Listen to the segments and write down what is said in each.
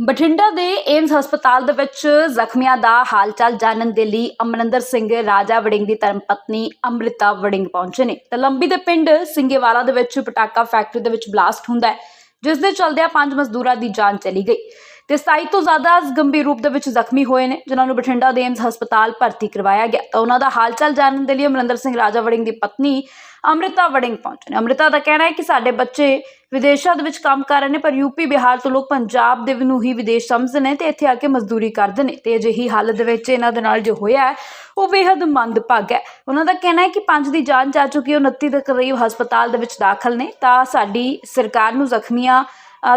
ਬਠਿੰਡਾ ਦੇ ਏਮਸ ਹਸਪਤਾਲ ਦੇ ਵਿੱਚ ਜ਼ਖਮੀਆਂ ਦਾ ਹਾਲਚਾਲ ਜਾਣਨ ਦੇ ਲਈ ਅਮਰਿੰਦਰ ਸਿੰਘ ਰਾਜਾ ਵੜਿੰਗ ਦੀ ਧਰਮ ਪਤਨੀ ਅੰਮ੍ਰਿਤਾ ਵੜਿੰਗ ਪਹੁੰਚੇ ਨੇ। ਤਲੰਬੀ ਦੇ ਪਿੰਡ ਸਿੰਗੇਵਾਲਾ ਦੇ ਵਿੱਚ ਪਟਾਕਾ ਫੈਕਟਰੀ ਦੇ ਵਿੱਚ ਬਲਾਸਟ ਹੁੰਦਾ ਹੈ, ਜਿਸ ਦੇ ਚਲਦਿਆਂ ਪੰਜ ਮਜ਼ਦੂਰਾਂ ਦੀ ਜਾਨ ਚਲੀ ਗਈ। ਤੇ 27 ਤੋਂ ਜ਼ਿਆਦਾ ਗੰਭੀਰ ਰੂਪ ਦੇ ਵਿੱਚ ਜ਼ਖਮੀ ਹੋਏ ਨੇ, ਜਿਨ੍ਹਾਂ ਨੂੰ ਬਠਿੰਡਾ ਦੇ ਏਮਸ ਹਸਪਤਾਲ ਭਰਤੀ ਕਰਵਾਇਆ ਗਿਆ। ਤਾਂ ਉਹਨਾਂ ਦਾ ਹਾਲਚਾਲ ਜਾਣਨ ਦੇ ਲਈ ਅਮਰਿੰਦਰ ਸਿੰਘ ਰਾਜਾ ਵੜਿੰਗ ਦੀ ਪਤਨੀ ਅੰਮ੍ਰਿਤਾ ਵੜਿੰਗ ਪਹੁੰਚੇ ਨੇ। ਅੰਮ੍ਰਿਤਾ ਦਾ ਕਹਿਣਾ ਹੈ ਕਿ ਸਾਡੇ ਬੱਚੇ ਵਿਦੇਸ਼ਾਂ ਦੇ ਵਿੱਚ ਕੰਮ ਕਰ ਰਹੇ ਨੇ, ਪਰ ਯੂਪੀ ਬਿਹਾਰ ਤੋਂ ਲੋਕ ਪੰਜਾਬ ਦੇ ਨੂੰ ਹੀ ਵਿਦੇਸ਼ ਸਮਝਦੇ ਨੇ ਤੇ ਇੱਥੇ ਆ ਕੇ ਮਜ਼ਦੂਰੀ ਕਰਦੇ ਨੇ। ਤੇ ਅਜਿਹੀ ਹਾਲਤ ਦੇ ਵਿੱਚ ਇਹਨਾਂ ਦੇ ਨਾਲ ਜੋ ਹੋਇਆ ਹੈ, ਉਹ ਬੇहद ਮੰਦਭਾਗਾ ਹੈ। ਉਹਨਾਂ ਦਾ ਕਹਿਣਾ ਹੈ ਕਿ ਪੰਜ ਦੀ ਜਾਨ ਜਾ ਚੁੱਕੀ ਹੈ 29 ਦੇ ਕਰੀਬ ਹਸਪਤਾਲ ਦੇ ਵਿੱਚ ਦਾਖਲ ਨੇ। ਤਾਂ ਸਾਡੀ ਸਰਕਾਰ ਨੂੰ ਜ਼ਖਮੀਆਂ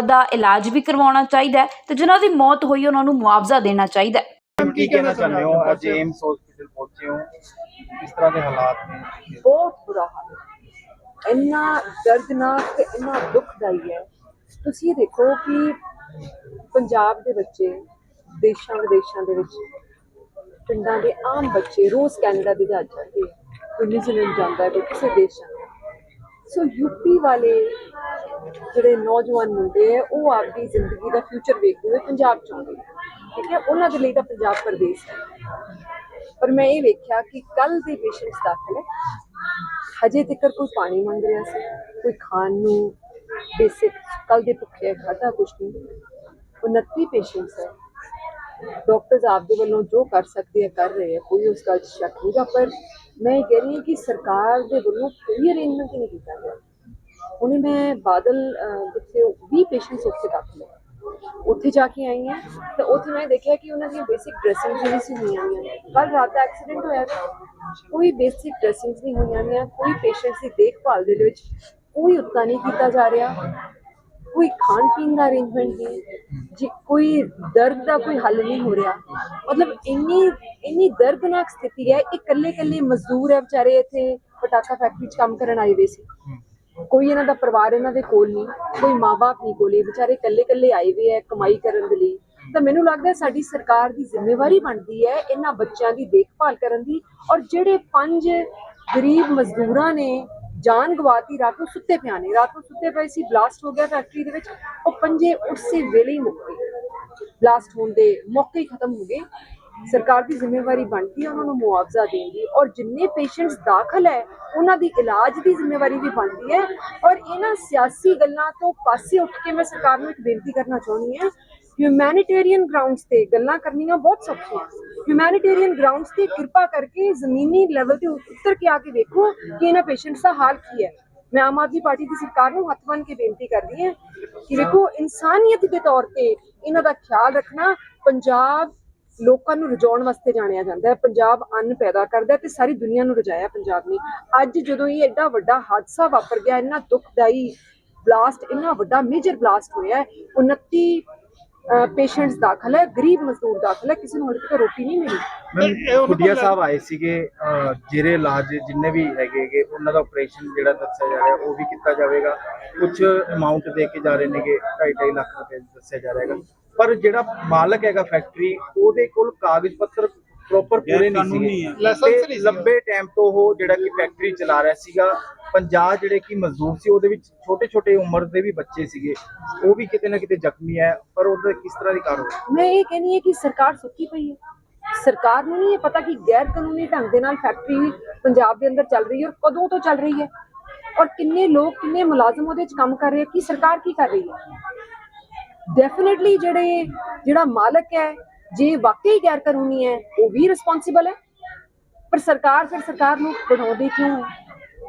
ਦਾ ਇਲਾਜ ਵੀ ਕਰਵਾਉਣਾ ਚਾਹੀਦਾ ਹੈ ਤੇ ਜਿਨ੍ਹਾਂ ਦੀ ਮੌਤ ਹੋਈ ਉਹਨਾਂ ਨੂੰ ਮੁਆਵਜ਼ਾ ਦੇਣਾ ਚਾਹੀਦਾ ਹੈ। ਕੀ ਕਹਿਣਾ ਚਾਹੁੰਦੇ ਹੋ? ਅੱਜ ਏਮਸ ਹਸਪੀਟਲ ਪਹੁੰਚੇ ਹੋ। ਕਿਸ ਤਰ੍ਹਾਂ ਦੇ ਹਾਲਾਤ ਨੇ? ਬਹੁਤ ਬੁਰਾ ਹਾਲ ਹੈ। ਇੰਨਾ ਦਰਦਨਾਕ ਤੇ ਇੰਨਾ ਦੁਖਦਾਈ ਹੈ। ਤੁਸੀਂ ਇਹ ਦੇਖੋ ਕਿ ਪੰਜਾਬ ਦੇ ਬੱਚੇ ਦੇਸ਼ਾਂ ਵਿਦੇਸ਼ਾਂ ਦੇ ਵਿੱਚ ਪਿੰਡਾਂ ਦੇ ਆਮ ਬੱਚੇ ਰੋਜ਼ ਕੈਨੇਡਾ ਦੇ ਜਾ ਜਾਂਦੇ ਆ। ਕੋਈ ਨਿਊਜ਼ੀਲੈਂਡ ਜਾਂਦਾ ਹੈ ਕੋਈ ਕਿਸੇ ਦੇਸ਼। ਸੋ ਯੂਪੀ ਵਾਲੇ ਜਿਹੜੇ ਨੌਜਵਾਨ ਮੁੰਡੇ ਹੈ, ਉਹ ਆਪਦੀ ਜ਼ਿੰਦਗੀ ਦਾ ਫਿਊਚਰ ਵੇਖਦੇ ਹੋਏ ਪੰਜਾਬ ਚ ਆਉਂਦੇ ਠੀਕ ਹੈ? ਉਹਨਾਂ ਦੇ ਲਈ ਤਾਂ ਪੰਜਾਬ ਪ੍ਰਦੇਸ਼ ਹੈ। ਪਰ ਮੈਂ ਇਹ ਵੇਖਿਆ ਕਿ ਕੱਲ ਦੇ ਪੇਸ਼ੈਂਟਸ ਦਾਖਲ ਹੈ। ਹਜੇ ਤੱਕ ਕੋਈ ਪਾਣੀ ਮੰਗ ਰਿਹਾ ਸੀ, ਕੋਈ ਖਾਣ ਨੂੰ, ਬੇਸਿਕ, ਕੱਲ ਦੇ ਭੁੱਖੇ ਖਾਦਾ ਕੁਛ ਨਹੀਂ। 29 ਪੇਸ਼ੈਂਟਸ ਹੈ। ਡਾਕਟਰਸ ਆਪਦੇ ਵੱਲੋਂ ਜੋ ਕਰ ਸਕਦੇ ਆ ਕਰ ਰਹੇ ਆ ਕੋਈ ਉਸ ਗੱਲ 'ਚ ਸ਼ੱਕ ਨਹੀਂਗਾ ਪਰ ਮੈਂ ਇਹ ਕਹਿ ਰਹੀ ਹਾਂ ਕਿ ਸਰਕਾਰ ਦੇ ਵੱਲੋਂ ਕੋਈ ਅਰੇਂਜਮੈਂਟ ਨਹੀਂ ਕੀਤਾ ਗਿਆ। ਉਹਨੇ ਮੈਂ ਬਾਦਲ ਜਿੱਥੇ 20 ਪੇਸ਼ੈਂਟਸ ਉੱਥੇ ਦਾਖਲ ਉੱਥੇ ਜਾ ਕੇ ਆਈ ਹਾਂ ਤਾਂ ਉੱਥੇ ਮੈਂ ਦੇਖਿਆ ਕਿ ਉਹਨਾਂ ਦੀਆਂ ਬੇਸਿਕ ਡਰੈਸਿੰਗ ਨਹੀਂ ਸੀ ਹੋਈਆਂ ਹੋਈਆਂ ਕੱਲ ਰਾਤ ਦਾ ਐਕਸੀਡੈਂਟ ਹੋਇਆ ਕੋਈ ਬੇਸਿਕ ਡਰੈਸਿੰਗਸ ਨਹੀਂ ਹੋਈਆਂ ਹੋਈਆਂ, ਕੋਈ ਪੇਸ਼ੈਂਟਸ ਦੀ ਦੇਖਭਾਲ ਦੇ ਵਿੱਚ ਕੋਈ ਉਤਨਾ ਨਹੀਂ ਕੀਤਾ ਜਾ ਰਿਹਾ। ਕੋਈ ਖਾਣ ਪੀਣ ਦਾ ਅਰੇਂਜਮੈਂਟ ਨਹੀਂ, ਜੀ ਕੋਈ ਦਰਦ ਦਾ ਕੋਈ ਹੱਲ ਨਹੀਂ ਹੋ ਰਿਹਾ। ਮਤਲਬ ਇੰਨੀ ਇੰਨੀ ਦਰਦਨਾਕ ਸਥਿਤੀ ਹੈ, ਇਹ ਇਕੱਲੇ ਇਕੱਲੇ ਮਜ਼ਦੂਰ ਹੈ ਵਿਚਾਰੇ ਇੱਥੇ, ਪਟਾਕਾ ਫੈਕਟਰੀ 'ਚ ਕੰਮ ਕਰਨ ਆਏ ਹੋਏ ਸੀ। ਕੋਈ ਇਹਨਾਂ ਦਾ ਪਰਿਵਾਰ ਇਹਨਾਂ ਦੇ ਕੋਲ ਨਹੀਂ, ਕੋਈ ਮਾਪੇ ਨਹੀਂ ਕੋਲੇ ਵਿਚਾਰੇ ਇਕੱਲੇ ਇਕੱਲੇ ਆਏ ਹੋਏ ਹੈ ਕਮਾਈ ਕਰਨ ਦੇ ਲਈ। ਤਾਂ ਮੈਨੂੰ ਲੱਗਦਾ ਸਾਡੀ ਸਰਕਾਰ ਦੀ ਜ਼ਿੰਮੇਵਾਰੀ ਬਣਦੀ ਹੈ ਇਹਨਾਂ ਬੱਚਿਆਂ ਦੀ ਦੇਖਭਾਲ ਕਰਨ ਦੀ ਔਰ ਜਿਹੜੇ ਪੰਜ ਗਰੀਬ ਮਜ਼ਦੂਰਾਂ ਨੇ ਜਾਨ ਗਵਾਤੀ, ਰਾਤ ਨੂੰ ਸੁੱਤੇ ਪਿਆ ਨੇ, ਰਾਤ ਨੂੰ ਸੁੱਤੇ ਪਏ ਸੀ, ਬਲਾਸਟ ਹੋ ਗਿਆ ਫੈਕਟਰੀ ਦੇ ਵਿੱਚ, ਉਹ ਪੰਜੇ ਉਸੇ ਵੇਲੇ ਹੀ ਮੁੱਕ ਗਏ। ਬਲਾਸਟ ਹੋਣ ਦੇ ਮੌਕੇ ਹੀ ਖਤਮ ਹੋ ਗਏ। ਸਰਕਾਰ ਦੀ ਜ਼ਿੰਮੇਵਾਰੀ ਬਣਦੀ ਹੈ, ਉਹਨਾਂ ਨੂੰ ਮੁਆਵਜ਼ਾ ਦੇਣ ਦੀ ਔਰ ਜਿੰਨੇ ਪੇਸ਼ੈਂਟਸ ਦਾਖਲ ਹੈ, ਉਹਨਾਂ ਦੀ ਇਲਾਜ ਦੀ ਜ਼ਿੰਮੇਵਾਰੀ ਵੀ ਬਣਦੀ ਹੈ। ਔਰ ਇਹਨਾਂ ਸਿਆਸੀ ਗੱਲਾਂ ਤੋਂ ਪਾਸੇ ਉੱਠ ਕੇ ਮੈਂ ਸਰਕਾਰ ਨੂੰ ਇੱਕ ਬੇਨਤੀ ਕਰਨਾ ਚਾਹੁੰਦੀ ਹਾਂ ਹਿਊਮੈਨਿਟੇਰੀਅਨ ਗਰਾਊਂਡਸ ਤੇ ਗੱਲਾਂ ਕਰਨੀਆਂ ਬਹੁਤ ਸੌਖੀਆਂ ਹਿਊਮੈਨਿਟੇਰੀਅਨ ਗਰਾਊਂਡਸ ਤੇ ਕਿਰਪਾ ਕਰਕੇ ਜ਼ਮੀਨੀ ਲੈਵਲ ਤੇ ਉੱਤਰ ਕੇ ਆ ਕੇ ਦੇਖੋ ਕਿ ਇਹਨਾਂ ਪੇਸ਼ੈਂਟਸ ਦਾ ਹਾਲ ਕੀ ਹੈ। ਮੈਂ ਆਮ ਆਦਮੀ ਪਾਰਟੀ ਦੀ ਸਰਕਾਰ ਨੂੰ ਹੱਥ ਬੰਨ੍ਹ ਕੇ ਬੇਨਤੀ ਕਰਦੀ ਹਾਂ ਕਿ ਵੇਖੋ, ਇਨਸਾਨੀਅਤ ਦੇ ਤੌਰ ਤੇ ਇਹਨਾਂ ਦਾ ਖਿਆਲ ਰੱਖਣਾ, ਪੰਜਾਬ ਲੋਕਾਂ ਨੂੰ ਰਜਾਉਣ ਵਾਸਤੇ ਜਾਣਿਆ ਜਾਂਦਾ ਹੈ, ਪੰਜਾਬ ਅੰਨ ਪੈਦਾ ਕਰਦਾ ਤੇ ਸਾਰੀ ਦੁਨੀਆ ਨੂੰ ਰਜਾਇਆ ਪੰਜਾਬ ਨੇ। ਅੱਜ ਜਦੋਂ ਇਹ ਐਡਾ ਵੱਡਾ ਹਾਦਸਾ ਵਾਪਰ ਗਿਆ, ਇੰਨਾ ਦੁਖਦਾਈ ਬਲਾਸਟ, ਇੰਨਾ ਵੱਡਾ ਮੇਜਰ ਬਲਾਸਟ ਹੋਇਆ ਹੈ 29 ਪੇਸ਼ੈਂਟਸ ਦਾਖਲ ਹੈ ਗਰੀਬ ਮਜ਼ਦੂਰ ਦਾਖਲ ਹੈ ਕਿਸੇ ਨੂੰ ਹਲੇ ਤੱਕ ਰੋਟੀ ਨਹੀਂ ਮਿਲੀ। ਖੁੱਡੀਆ ਸਾਹਿਬ ਆਏ ਸੀਗੇ ਜਿਹੜੇ ਇਲਾਜ ਜਿੰਨੇ ਵੀ ਹੈਗੇਗੇ ਉਹਨਾਂ ਦਾ ਆਪਰੇਸ਼ਨ ਜਿਹੜਾ ਦੱਸਿਆ ਜਾ ਰਿਹਾ ਉਹ ਵੀ ਕੀਤਾ ਜਾਵੇਗਾ। ਕੁਝ ਅਮਾਉਂਟ ਦੇ ਕੇ ਜਾ ਰਹੇ ਨੇਗੇ 2.5 ਲੱਖ ਰੁਪਏ ਦੱਸਿਆ ਜਾ ਰਿਹਾ ਹੈਗਾ। ਪਰ ਜਿਹੜਾ ਮਾਲਕ ਹੈਗਾ ਫੈਕਟਰੀ ਉਹਦੇ ਕੋਲ ਕਾਗਜ਼ ਪੱਤਰ ਪ੍ਰੋਪਰ ਪੂਰੇ ਨਹੀਂ ਸੀਗੇ। ਤੇ ਲੰਬੇ ਟਾਈਮ ਤੋਂ ਉਹ ਜਿਹੜਾ ਕਿ ਫੈਕਟਰੀ ਚਲਾ ਰਿਹਾ ਸੀਗਾ 50 ਜਿਹੜੇ ਕਿ ਮਜ਼ਦੂਰ ਸੀ ਉਹਦੇ ਵਿੱਚ ਛੋਟੇ ਛੋਟੇ ਉਮਰ ਦੇ ਵੀ ਬੱਚੇ ਸੀਗੇ। ਉਹ ਵੀ ਕਿਤੇ ਨਾ ਕਿਤੇ ਜ਼ਖਮੀ ਹੈ ਪਰ ਉਹਦਾ ਕਿਸ ਤਰ੍ਹਾਂ ਦੀ ਕਾਰਵਾਈ? ਮੈਂ ਇਹ ਕਹਿੰਦੀ ਹਾਂ ਕਿ ਸਰਕਾਰ ਸੁੱਤੀ ਪਈ ਹੈ। ਸਰਕਾਰ ਨੂੰ ਨਹੀਂ ਇਹ ਪਤਾ ਕਿ ਗੈਰ ਕਾਨੂੰਨੀ ਢੰਗ ਦੇ ਨਾਲ ਫੈਕਟਰੀ ਪੰਜਾਬ ਦੇ ਅੰਦਰ ਚੱਲ ਰਹੀ ਹੈ ਔਰ ਕਦੋਂ ਤੋਂ ਚੱਲ ਰਹੀ ਹੈ? ਔਰ ਕਿੰਨੇ ਲੋਕ ਕਿੰਨੇ ਮੁਲਾਜ਼ਮ ਉਹਦੇ 'ਚ ਕੰਮ ਕਰ ਰਹੇ ਆ ਕੀ ਸਰਕਾਰ ਕੀ ਕਰ ਰਹੀ ਹੈ? ਡੈਫੀਨਿਟਲੀ ਜਿਹੜੇ ਜਿਹੜਾ ਮਾਲਕ ਹੈ ਜੇ ਵਾਕਈ ਗੈਰ ਕਾਨੂੰਨੀ ਹੈ ਉਹ ਵੀ ਰਿਸਪੌਂਸਿਬਲ ਹੈ? ਪਰ ਸਰਕਾਰ ਫਿਰ ਸਰਕਾਰ ਨੂੰ ਬਣਾਉਂਦੀ ਕਿਉਂ ਹੈ?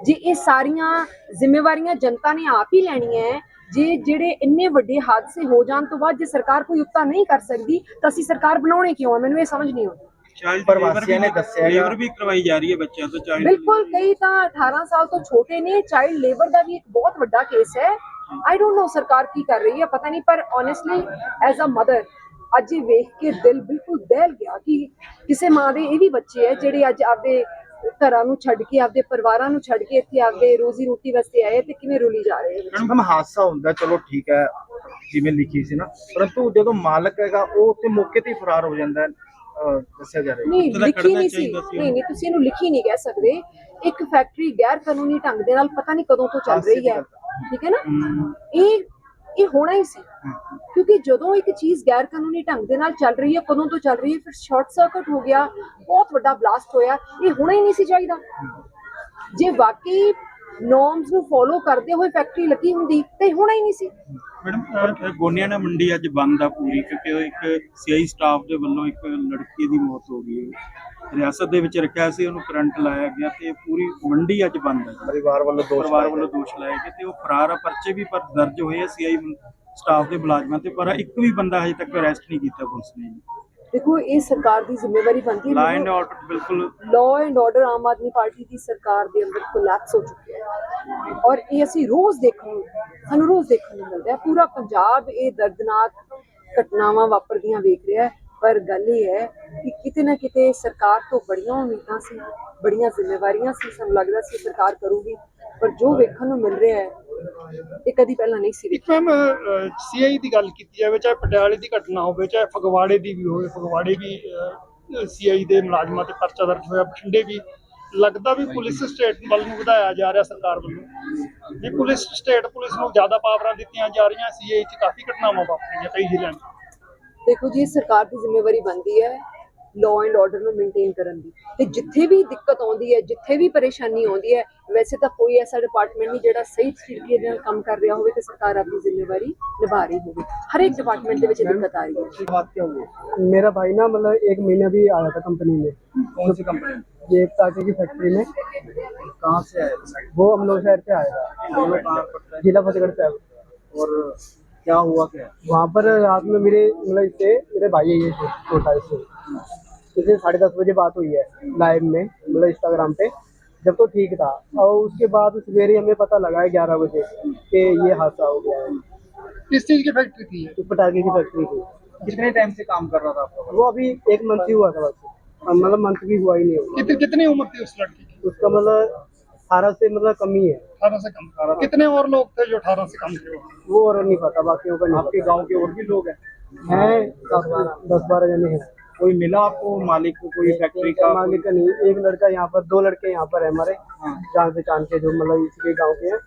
ਜੇ ਇਹ ਸਾਰੀਆਂ ਜ਼ਿੰਮੇਵਾਰੀਆਂ ਜਨਤਾ ਨੇ ਆਪ ਹੀ ਲੈਣੀਆਂ ਹੈ ਜੇ ਜਿਹੜੇ ਇੰਨੇ ਵੱਡੇ ਹਾਦਸੇ ਹੋ ਜਾਣ ਤੋਂ ਬਾਅਦ ਜੇ ਸਰਕਾਰ ਕੋਈ ਉਪਤਾ ਨਹੀਂ ਕਰ ਸਕਦੀ ਤਾਂ ਅਸੀਂ ਸਰਕਾਰ ਬਣਾਉਣੇ ਕਿਉਂ ਹੈ? ਮੈਨੂੰ ਇਹ ਸਮਝ ਨਹੀਂ ਆਉਂਦੀ। ਚਾਈਲਡ ਪ੍ਰਵਾਸੀਆਂ ਨੇ ਦੱਸਿਆ ਹੈਗਾ। ਲੇਬਰ ਵੀ ਕਰਵਾਈ ਜਾ ਰਹੀ ਹੈ ਬੱਚਿਆਂ ਤੋਂ ਚਾਈਲਡ ਬਿਲਕੁਲ ਕਈ ਤਾਂ 18 ਸਾਲ ਤੋਂ ਛੋਟੇ ਨੇ ਚਾਈਲਡ ਲੇਬਰ ਦਾ ਵੀ ਇੱਕ ਬਹੁਤ ਵੱਡਾ ਕੇਸ ਹੈ। ਆਈ ਡੋਨਟ ਨੋ ਸਰਕਾਰ ਕੀ ਕਰ ਰਹੀ ਹੈ ਪਤਾ ਨਹੀਂ ਪਰ ਓਨੈਸਟਲੀ ਐਜ਼ ਅ ਮਦਰ ਅੱਜ ਇਹ ਵੇਖ ਕੇ ਦਿਲ ਬਿਲਕੁਲ ਦਹਿਲ ਗਿਆ ਕਿ ਕਿਸੇ ਮਾਂ ਦੇ ਇਹ ਵੀ ਬੱਚੇ ਹੈ ਜਿਹੜੇ ਅੱਜ ਆਪਦੇ ਘਰਾਂ ਨੂੰ ਛੱਡ ਕੇ ਆਪਦੇ ਪਰਿਵਾਰਾਂ ਨੂੰ ਛੱਡ ਕੇ ਇੱਥੇ ਆਪਦੇ ਰੋਜ਼ੀ ਰੋਟੀ ਵਾਸਤੇ ਆਏ ਤੇ ਕਿਵੇਂ ਰੁਲੀ ਜਾ ਰਹੇ ਹੈ ਮੈਮ ਹਾਦਸਾ ਹੁੰਦਾ ਚਲੋ ਠੀਕ ਹੈ ਜਿਵੇਂ ਲਿਖੀ ਸੀ ਨਾ ਪਰੰਤੂ ਜਦੋਂ ਮਾਲਕ ਹੈਗਾ ਉਹ ਉੱਥੇ ਮੌਕੇ ਤੇ ਹੀ ਫਰਾਰ ਹੋ ਜਾਂਦਾ ਹੈ ਦੱਸਿਆ ਜਾ ਰਿਹਾ ਨਹੀਂ ਲਿਖੀ ਨਹੀਂ ਸੀ। ਨਹੀਂ ਨਹੀਂ ਤੁਸੀਂ ਇਹਨੂੰ ਲਿਖੀ ਨਹੀਂ ਕਹਿ ਸਕਦੇ। ਇੱਕ ਫੈਕਟਰੀ ਗੈਰ ਕਾਨੂੰਨੀ ਢੰਗ ਦੇ ਨਾਲ ਪਤਾ ਨਹੀਂ ਕਦੋਂ ਤੋਂ ਚੱਲ ਰਹੀ ਹੈ। ਠੀਕ ਹੈ ਨਾ? ਇਹ ਇਹ ਹੋਣਾ ਹੀ ਸੀ। ਕਿਉਂਕਿ ਜਦੋਂ ਇੱਕ ਚੀਜ਼ ਗੈਰ ਕਾਨੂੰਨੀ ਢੰਗ ਦੇ ਨਾਲ ਚੱਲ ਰਹੀ ਹੈ, ਕਦੋਂ ਤੋਂ ਚੱਲ ਰਹੀ ਹੈ, ਫਿਰ ਸ਼ਾਰਟ ਸਰਕਟ ਹੋ ਗਿਆ, ਬਹੁਤ ਵੱਡਾ ਬਲਾਸਟ ਹੋਇਆ, ਇਹ ਹੋਣਾ ਹੀ ਨਹੀਂ ਸੀ ਚਾਹੀਦਾ। ਜੇ ਵਾਕਈ ਨੋਰਮਸ ਨੂੰ ਫੋਲੋ ਕਰਦੇ ਹੋਏ ਫੈਕਟਰੀ ਲੱਗੀ ਹੁੰਦੀ, ਤੇ ਹੋਣਾ ਹੀ ਨਹੀਂ ਸੀ। ਮੈਡਮ ਗੋਨਿਆਣਾ ਮੰਡੀ ਅੱਜ ਬੰਦ ਆ ਪੂਰੀ, ਕਿਉਂਕਿ ਇੱਕ ਸੀਆਈ ਸਟਾਫ ਦੇ ਵੱਲੋਂ ਇੱਕ ਲੜਕੀ ਦੀ ਮੌਤ ਹੋ ਗਈ ਹੈ। ਰਿਆਸਤ ਦੇ ਵਿੱਚ ਰੱਖਿਆ ਸੀ ਉਹਨੂੰ ਕਰੰਟ ਲਾਇਆ ਗਿਆ ਤੇ ਪੂਰੀ ਮੰਡੀ ਅੱਜ ਬੰਦ ਹੈ। ਪਰਿਵਾਰ ਵੱਲੋਂ ਦੋਸ਼ ਪਰਿਵਾਰ ਵੱਲੋਂ ਦੋਸ਼ ਲਾਏ ਗਏ ਤੇ ਉਹ ਫਰਾਰ ਆ ਪਰਚੇ ਵੀ ਪਰ ਦਰਜ ਹੋਏ ਆ ਸੀਆਈ ਸਟਾਫ ਦੇ ਮੁਲਾਜ਼ਮਾਂ ਤੇ ਪਰ ਇੱਕ ਵੀ ਬੰਦਾ ਹਜੇ ਤੱਕ ਅਰੈਸਟ ਨਹੀਂ ਕੀਤਾ ਪੁਲਿਸ ਨੇ ਦੇਖੋ ਇਹ ਸਰਕਾਰ ਦੀ ਜ਼ਿੰਮੇਵਾਰੀ ਬਣਦੀ ਹੈ। ਐਂਡ ਆਰਡਰ ਬਿਲਕੁਲ। Law and order Aam Aadmi Party ਦੀ ਸਰਕਾਰ ਦੇ ਅੰਦਰ ਕੋਲੈਪਸ ਹੋ ਚੁੱਕਿਆ ਹੈ। ਔਰ ਇਹ ਅਸੀਂ ਰੋਜ਼ ਦੇਖਣ ਸਾਨੂੰ ਰੋਜ਼ ਦੇਖਣ ਨੂੰ ਮਿਲਦਾ ਹੈ। ਪੂਰਾ ਪੰਜਾਬ ਇਹ ਦਰਦਨਾਕ ਘਟਨਾਵਾਂ ਵਾਪਰਦੀਆਂ ਵੇਖ ਰਿਹਾ ਹੈ। ਪਰ ਗੱਲ ਇਹ ਹੈ ਕਿ ਕਿਤੇ ਨਾ ਕਿਤੇ ਸਰਕਾਰ ਤੋਂ ਬੜੀਆਂ ਉਮੀਦਾਂ ਸੀ ਬੜੀਆਂ ਜ਼ਿੰਮੇਵਾਰੀਆਂ ਸੀ ਸਾਨੂੰ ਲੱਗਦਾ ਸੀ ਸਰਕਾਰ ਕਰੂਗੀ ਪਰ ਜੋ ਵੇਖਣ ਨੂੰ ਮਿਲ ਰਿਹਾ ਹੈ ਇਹ ਕਦੀ ਪਹਿਲਾਂ ਨਹੀਂ ਸੀ ਇੱਕ ਮੈਮ ਸੀਆਈ ਦੀ ਗੱਲ ਕੀਤੀ ਜਾਵੇ ਚਾਹੇ ਪਟਿਆਲੇ ਦੀ ਘਟਨਾ ਹੋਵੇ ਚਾਹੇ ਫਗਵਾੜੇ ਦੀ ਵੀ ਹੋਵੇ ਫਗਵਾੜੇ ਵੀ ਸੀਆਈ ਦੇ ਮੁਲਾਜ਼ਮਾਂ ਤੇ ਪਰਚਾ ਦਰਜ ਹੋਇਆ ਬਠਿੰਡੇ ਵੀ। ਲੱਗਦਾ ਵੀ ਪੁਲਿਸ ਸਟੇਟ ਵੱਲ ਨੂੰ ਵਧਾਇਆ ਜਾ ਰਿਹਾ ਸਰਕਾਰ ਵੱਲੋਂ। ਵੀ ਪੁਲਿਸ ਸਟੇਟ ਪੁਲਿਸ ਨੂੰ ਜ਼ਿਆਦਾ ਪਾਵਰਾਂ ਦਿੱਤੀਆਂ ਜਾ ਰਹੀਆਂ ਸੀਆਈ 'ਚ ਕਾਫੀ ਘਟਨਾਵਾਂ ਵਾਪਰੀਆਂ ਕਈ ਜ਼ਿਲ੍ਹਿਆਂ 'ਚ। ਦੇਖੋ ਜੀ ਇਹ ਸਰਕਾਰ ਦੀ ਜ਼ਿੰਮੇਵਾਰੀ ਬਣਦੀ ਹੈ ਲਾਅ ਐਂਡ ਆਰਡਰ ਨੂੰ ਮੇਨਟੇਨ ਕਰਨ ਦੀ ਤੇ ਜਿੱਥੇ ਵੀ ਦਿੱਕਤ ਆਉਂਦੀ ਹੈ ਜਿੱਥੇ ਵੀ ਪਰੇਸ਼ਾਨੀ ਆਉਂਦੀ ਹੈ ਵੈਸੇ ਤਾਂ ਕੋਈ ਐਸਾ ਡਿਪਾਰਟਮੈਂਟ ਨਹੀਂ ਜਿਹੜਾ ਸਹੀ ਤਰੀਕੇ ਨਾਲ ਕੰਮ ਕਰ ਰਿਹਾ ਹੋਵੇ ਤੇ ਸਰਕਾਰ ਆਪਣੀ ਜ਼ਿੰਮੇਵਾਰੀ ਨਿਭਾ ਰਹੀ ਹੋਵੇ ਹਰ ਇੱਕ ਡਿਪਾਰਟਮੈਂਟ ਦੇ ਵਿੱਚ ਦਿੱਕਤ ਆ ਰਹੀ है बात क्या हुई मेरा भाई ना मतलब एक महीना भी आया था कंपनी में कौन सी कंपनी ये एक टाटे की फैक्ट्री में कहाँ से आए थे? वो अमलोह शहर से आया था दोनों कहाँ पड़ता है जिला फतेहगढ़ साहब और क्या हुआ क्या? वहाँ पर रात में मेरे मतलब इससे मेरे भाई है ये छोटा इससे। इससे साढ़े दस बजे बात हुई है लाइव में मतलब इंस्टाग्राम पे। जब तो ठीक था। और उसके बाद सवेरे हमें पता लगा है ग्यारह बजे कि ये हादसा हो गया है। किस चीज़ की फैक्ट्री थी पटाखे की फैक्ट्री थी। कितने टाइम से काम कर रहा था आपका? वो अभी एक मंथ ही हुआ था बस। मतलब मंथ भी हुआ ही नहीं हुआ कितनी कितनी उम्र थी उस लड़की की? उसका मतलब अठारह से मतलब कम ही है। अठारह से कम अठारह। कितने और लोग थे जो अठारह से कम थे? वो और नहीं पता बाकी का आपके गाँव के और भी लोग हैं? हैं दस बारह जने हैं। कोई मिला आपको? मालिक को कोई फैक्ट्री का? मालिक का नहीं एक लड़का यहाँ पर दो लड़के यहाँ पर है हमारे जान पहचान के जो मतलब इसके गाँव के हैं।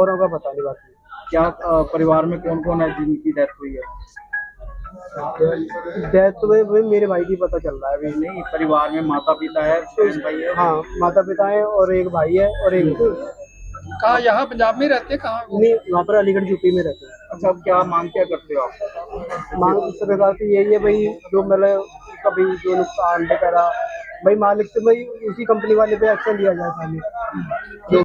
औरों का पता नहीं बाकी। क्या परिवार में कौन कौन है जिनकी डेथ हुई है? डेथ तो भाई- भाई मेरे भाई की पता चल रहा है अभी। नहीं परिवार में माता पिता है बहन भाई है। हाँ माता पिता है और एक भाई है और एक कहाँ यहाँ पंजाब में रहते हैं कहाँ? नहीं वहाँ पर अलीगढ़ यूपी में रहते हैं। अच्छा अब क्या मांग क्या करते हो आप? मांग सरकार से यही है भाई जो मतलब कभी जो नुकसान वगैरह भाई मालिक से भाई उसी कंपनी वाले पे एक्शन लिया जाए जो